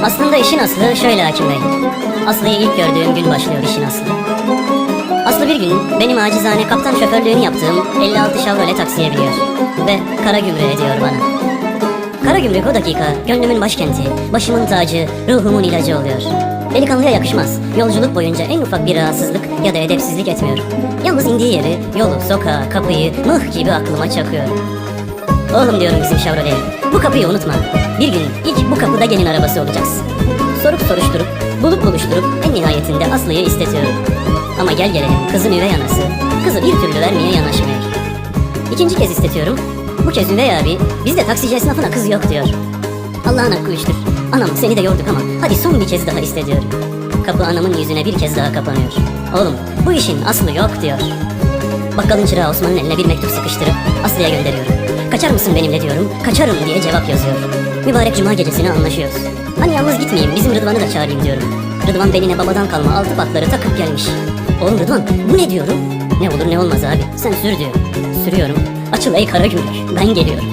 Burada işin aslı şöyle Hakim Bey. Aslı'yı ilk gördüğüm gün başlıyor işin aslı. Aslı bir gün benim acizane kaptan şoförlüğünü yaptığım 56 Chevrolet taksiye biniyor. Ve kara gümrüğü ediyor bana. Kara gümrük o dakika gönlümün başkenti, başımın tacı, ruhumun ilacı oluyor. Delikanlıya yakışmaz. Yolculuk boyunca en ufak bir rahatsızlık ya da edepsizlik etmiyor. Yalnız indiği yeri, yolu, sokağı, kapıyı mıh gibi aklıma çakıyor. Oğlum diyorum bizim Chevrolet'e. Bu kapıyı unutma. Bir gün ilk bu kapıda gelin arabası olacaksın. Sorup soruşturup, bulup buluşturup en nihayetinde Aslı'yı istetiyorum. Ama gel gelelim kızın üvey anası. Kızı bir türlü vermeye yanaşmıyor. İkinci kez istetiyorum. Bu kez üvey abi bizde taksici esnafına kız yok diyor. Allah'ın hakkı üçtür. Anam seni de yorduk ama hadi son bir kez daha iste diyorum. Kapı anamın yüzüne bir kez daha kapanıyor. Oğlum bu işin aslı yok diyor. Bakkalın çırağı Osman'ın eline bir mektup sıkıştırıp Aslı'ya gönderiyorum. Kaçar mısın benimle diyorum. Kaçarım diye cevap yazıyor. Mübarek cuma gecesine anlaşıyoruz. Hani yalnız gitmeyeyim bizim Rıdvan'ı da çağırayım diyorum. Rıdvan beline babadan kalma altı patları takıp gelmiş. Oğlum Rıdvan bu ne diyorum? Ne olur ne olmaz abi sen sür diyor. Sürüyorum. Açıl ey kara gümrük ben geliyorum.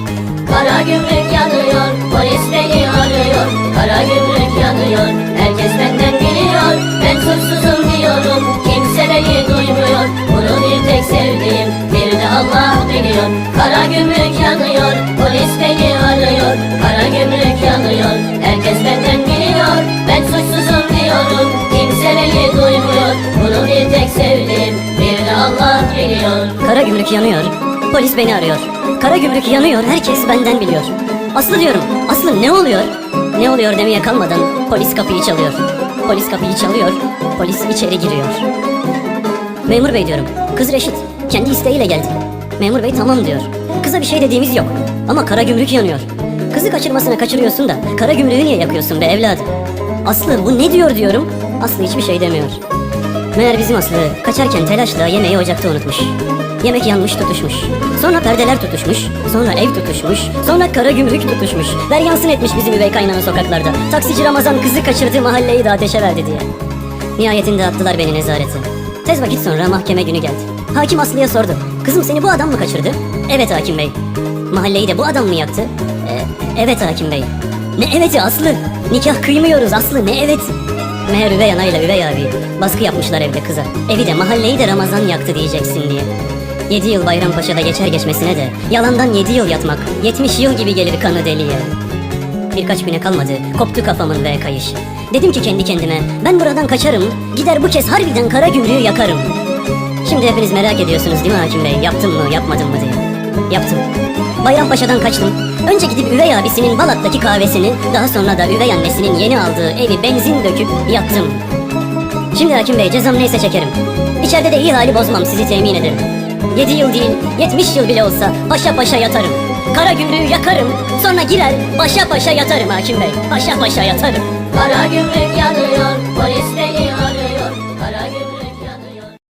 Kara gümrük yanıyor, polis beni arıyor. Kara gümrük yanıyor, herkes benden biliyor. Ben suçsuzum diyorum, kimse beni duymuyor. Bunu bir tek sevdiğim, bir de Allah biliyor. Kara gümrük yanıyor, polis beni arıyor. Kara gümrük yanıyor, herkes benden biliyor. Ben suçsuzum diyorum, kimse beni duymuyor. Bunu bir tek sevdiğim, bir de Allah biliyor. Kara gümrük yanıyor. Polis beni arıyor. Kara gümrük yanıyor. Herkes benden biliyor. Aslı diyorum. Aslı ne oluyor? Ne oluyor demeye kalmadan polis kapıyı çalıyor. Polis kapıyı çalıyor. Polis içeri giriyor. Memur bey diyorum. Kız Reşit. Kendi isteğiyle geldi. Memur bey tamam diyor. Kıza bir şey dediğimiz yok. Ama kara gümrük yanıyor. Kızı kaçırmasına kaçırıyorsun da kara gümrüğü niye yakıyorsun be evladım? Aslı bu ne diyor diyorum. Aslı hiçbir şey demiyor. Meğer bizim Aslı kaçarken telaşla yemeği ocakta unutmuş. Yemek yanmış tutuşmuş. Sonra perdeler tutuşmuş. Sonra ev tutuşmuş. Sonra kara gümrük tutuşmuş. Deryansın etmiş bizim üvey kaynana sokaklarda. Taksici Ramazan kızı kaçırdı mahalleyi de ateşe verdi diye. Nihayetinde attılar beni nezarete. Tez vakit sonra mahkeme günü geldi. Hakim Aslı'ya sordu. Kızım seni bu adam mı kaçırdı? Evet hakim bey. Mahalleyi de bu adam mı yaktı? "E, evet hakim bey. Ne eveti Aslı? Nikah kıymıyoruz Aslı ne evet? Meğer üvey anayla üvey abi baskı yapmışlar evde kıza. Evi de mahalleyi de Ramazan yaktı diyeceksin diye. 7 yıl Bayrampaşa'da geçer geçmesine de yalandan 7 yıl yatmak 70 yıl gibi gelir kanı deliye. Birkaç güne kalmadı koptu kafamın ve kayış. Dedim ki kendi kendime ben buradan kaçarım gider bu kez harbiden kara gümrüğü yakarım. Şimdi hepiniz merak ediyorsunuz değil mi hakim bey yaptım mı yapmadım mı diye. Yaptım. Bayrampaşa'dan kaçtım. Önce gidip üvey abisinin Balat'taki kahvesini, daha sonra da üvey annesinin yeni aldığı evi benzin döküp yaktım. Şimdi hakim bey cezam neyse çekerim. İçeride de iyi hali bozmam sizi temin ederim. 7 yıl değil, 70 yıl bile olsa paşa paşa yatarım. Kara gümrüğü yakarım, sonra girer paşa paşa yatarım hakim bey. Paşa paşa yatarım. Kara gümrük yanıyor, polis beni arıyor. Kara